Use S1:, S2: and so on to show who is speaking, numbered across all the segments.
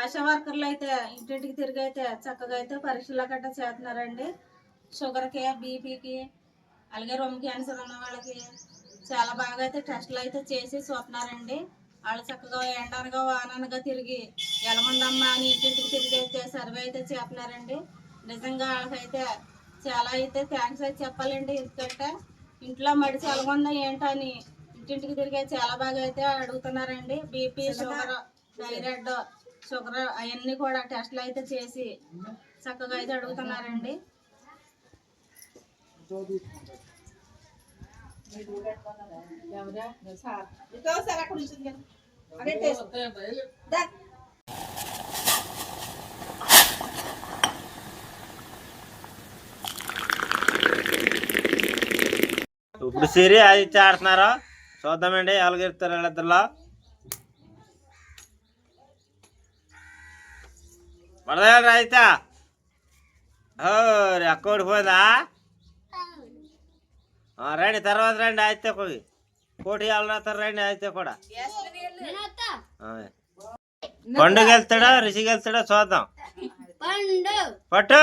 S1: ఆశా వర్కర్లు అయితే ఇంటింటికి తిరిగి అయితే చక్కగా అయితే పరీక్షలు గట్రా చేస్తున్నారండి. షుగర్కి బీపీకి అలాగే రొమ్ము క్యాన్సర్ ఉన్న వాళ్ళకి చాలా బాగా అయితే టెస్టులు అయితే చేసి చూస్తున్నారండి. వాళ్ళు చక్కగా ఎండనగా వాననగా తిరిగి ఎలమందమ్మ అని ఇంటింటికి తిరిగి అయితే సర్వే అయితే చేస్తున్నారండి. నిజంగా వాళ్ళకైతే చాలా అయితే థ్యాంక్స్ అయితే చెప్పాలండి. ఎందుకంటే ఇంట్లో మడిచి ఎలమందా ఏంటని ఇంటింటికి తిరిగి చాలా బాగా అయితే అడుగుతున్నారండి. BP sugar thyroid. షుగర్ అవన్నీ కూడా టెస్ట్లు అయితే చేసి చక్కగా అయితే అడుగుతున్నారండి.
S2: ఇప్పుడు సిరి అది ఇచ్చి ఆడుతున్నారు చూద్దామండి ఎవరు గెలుస్తారు వీళ్ళిద్దరిలో? పడదా రైతా ఓ అక్క ఓడిపోయిందా ఆ, రండి తర్వాత రండి అయితే పోయి పోటీ వాళ్ళు రండి అయితే కూడా. ఆ. పండు గెలుస్తాడా రిషి గెలుస్తాడా చూద్దాం పట్టు.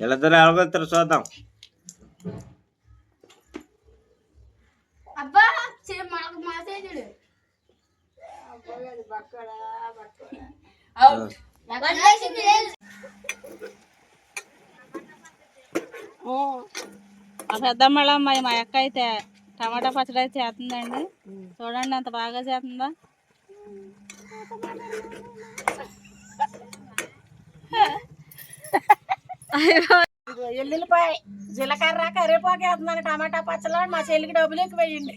S2: వీళ్ళిద్దరు ఎవరు గెలుతారో చూద్దాం.
S3: అబ్బా
S1: మా పెద్దమ్మళ్ళ అమ్మాయి మా అక్క అయితే టమాటా పచ్చడి అయితే చేస్తుందండి. చూడండి ఎంత బాగా చేస్తుందో?
S4: ఎల్లుల్లిపాయ జీలకర్ర కరివేపాకు వేస్తున్నాను. టమాటా పచ్చలో మా చెల్లికి డబ్బులు ఎక్కువ వేయండి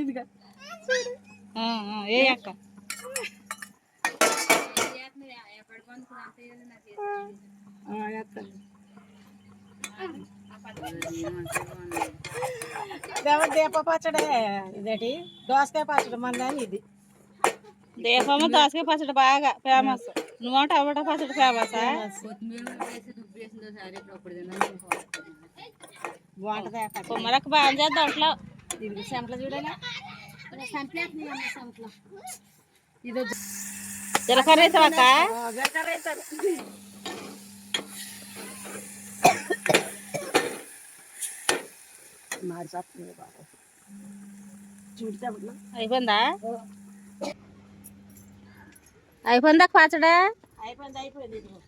S4: ఇదిగా.
S1: ఏ అక్క?
S4: దీప పచ్చడి ఇదేటి? దోసకాయ పచ్చడి మన ఇది.
S1: దీపము దోసకాయ పచ్చడి బాగా ఫేమస్. నువ్వు టమాటా పచ్చడి ఫేమసా
S4: బాగుంటుంది
S1: కుమ్మరక్క బాగా చేద్దాం అట్లా.
S4: ఇది సెంట్లు ఇది
S1: జీలకర్ర
S4: చూడు చెప్పట్లా
S1: అయిపోయిందా? అయిపోయిందా పచ్చడా?
S4: అయిపోయింది అయిపోయింది ఇదిగో.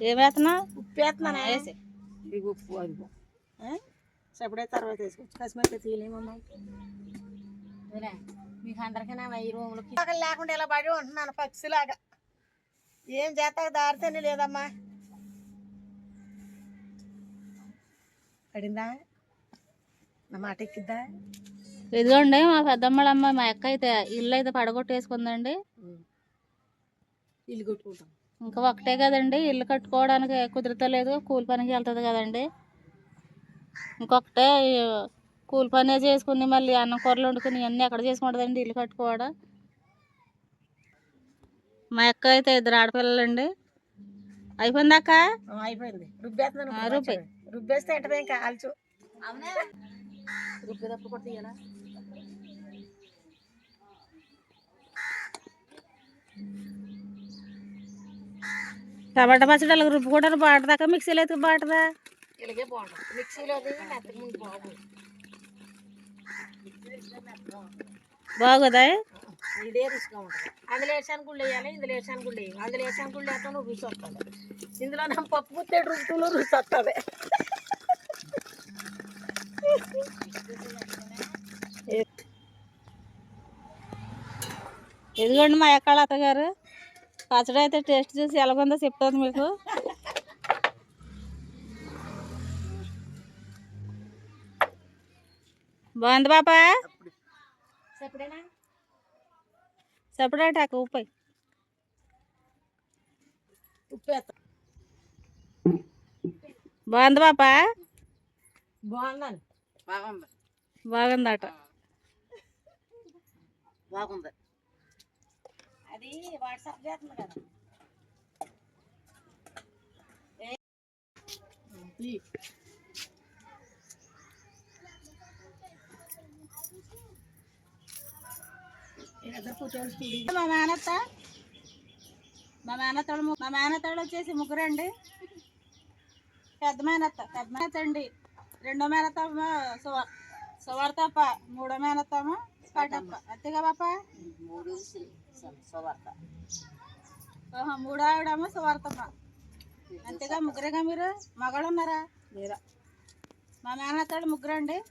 S1: ఏం వేస్తున్నావు?
S4: ఉప్పు వేస్తున్నాను
S1: వేసి.
S4: ఉప్పు అది చెప్పడే తర్వాత వేసుకోవచ్చు. కసిమతి తీయలేమమ్మా. మీకు అందరికైనా లేకుండా ఇలా పడి ఉంటున్నాను పక్షిలాగా. ఏం చేస్తాక దారితేనే లేదమ్మా. పడిందా? నా మాట ఎక్కిద్దా?
S1: ఇదిగోండి మా పెద్దమ్మళ్ళ అమ్మాయి మా అక్క అయితే ఇల్లు అయితే పడగొట్టేసుకుందండి.
S4: ఇల్లు కొట్టుకుంటాం.
S1: ఇంకా ఒకటే కదండి ఇల్లు కట్టుకోవడానికి కుదురుతలేదు కూలి పనికి వెళ్తుంది కదండి. ఇంకొకటే కూలి పనే చేసుకుని మళ్ళీ అన్నం కూరలు వండుకుని అన్నీ ఎక్కడ చేసుకుంటుందండి? ఇల్లు కట్టుకోవడం? మా అక్క అయితే ఇద్దరు ఆడపిల్లలండి. అయిపోయిందాక
S4: ఆ, అయిపోయింది. రుబ్బేస్తున్నాను. రుబ్బేస్తే రుబ్బేటప్పుడు కూడా తీయాలా
S1: టమాటా పచ్చడి అలాగ రుబ్బుకోవడానికి బాగుంటుందాక మిక్సీలో అయితే బాగుంటుందా?
S4: ఇలాగే బాగుంటుంది. మిక్సీలో మెత్తగా ముందు బాగుంది
S1: బాగుదా?
S4: ఇదే రుచిగా ఉంటుంది అందులో వేసాను గుళ్ళు వేయాలి ఇందులో వేసాను గుళ్ళు వేయాలి. అందులో వేసాను గుళ్ళు వేస్తాను రుచి వస్తుంది ఇందులో నా పప్పు పుట్టేడు రుచులో రుచి వస్తుంది
S1: మా అక్క అత్తగారు. పచ్చడి అయితే టేస్ట్ చూసి ఎలాగుందో చెప్తుంది మీకు. బాగుంది పాప
S4: చెప్పడేనా
S1: చెప్పడేట అక్క ఉప్పు
S4: ఉప్పు వేస్తా
S1: బాగుంది పాప
S4: బాగుందండి బాగుంది
S1: బాగుందట
S4: బాగుంది అది వాట్సాప్ చేస్తుంది కదా
S1: మా మేనత్త. మా మేనత్తడు ము- మేనత్తడు వచ్చేసి ముగ్గురండి. పెద్ద మేనత్త పెద్ద మేనత్త అండి. రెండో మేనత్తమ్మ సువర్ సువార్తప్ప మూడో మేనత్తమ్మ పాటప్ప అంతేగా పాప? మూడో ఆవిడమ్మ సువార్తమ్మ. అంతేగా ముగ్గురేగా మీరు? మగాళ్ళు ఉన్నారా లేరా మా మేనత్తడు ముగ్గురండి.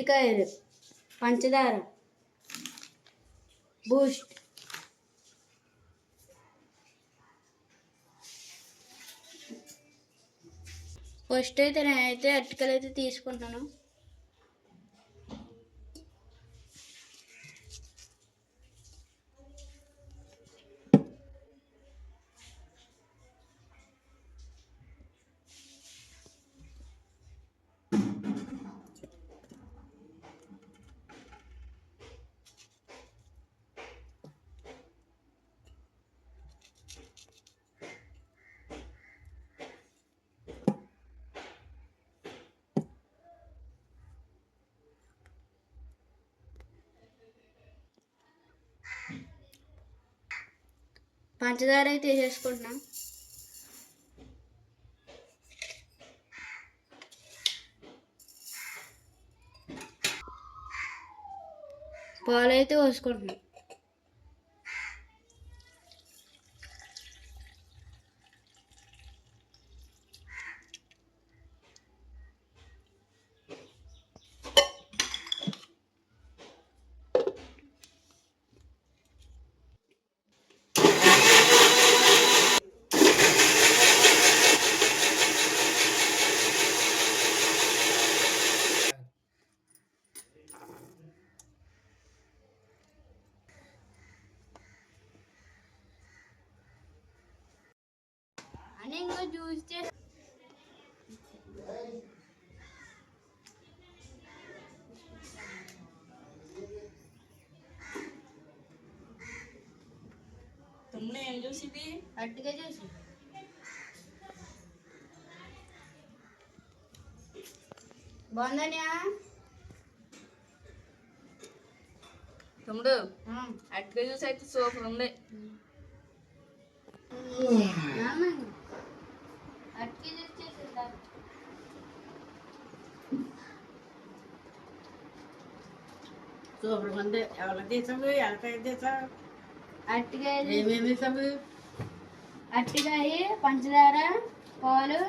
S3: అరటికాయలు పంచదార. బూస్ట్. ఫస్ట్ అయితే నేనైతే అరటికాయలు అయితే తీసుకుంటున్నాను. పంచదార అయితే వేసేసుకుంటున్నాం పాలు అయితే పోసుకుంటున్నాం. ఇంకా జ్యూస్ చేసి
S1: తమ్ముడు ఏం చూసి ఇది
S3: అట్టుగా చేసి బాగుందనియా
S1: తమ్ముడు అట్గా చూసి అయితే సూపర్ ఉంది
S4: సూపర్ ఉంది ఎవరు తీసాము ఎంత తీసాము?
S3: అట్టుగా
S4: ఏమేమి తీసాము?
S3: అట్టుకాయ పంచదార పాలు.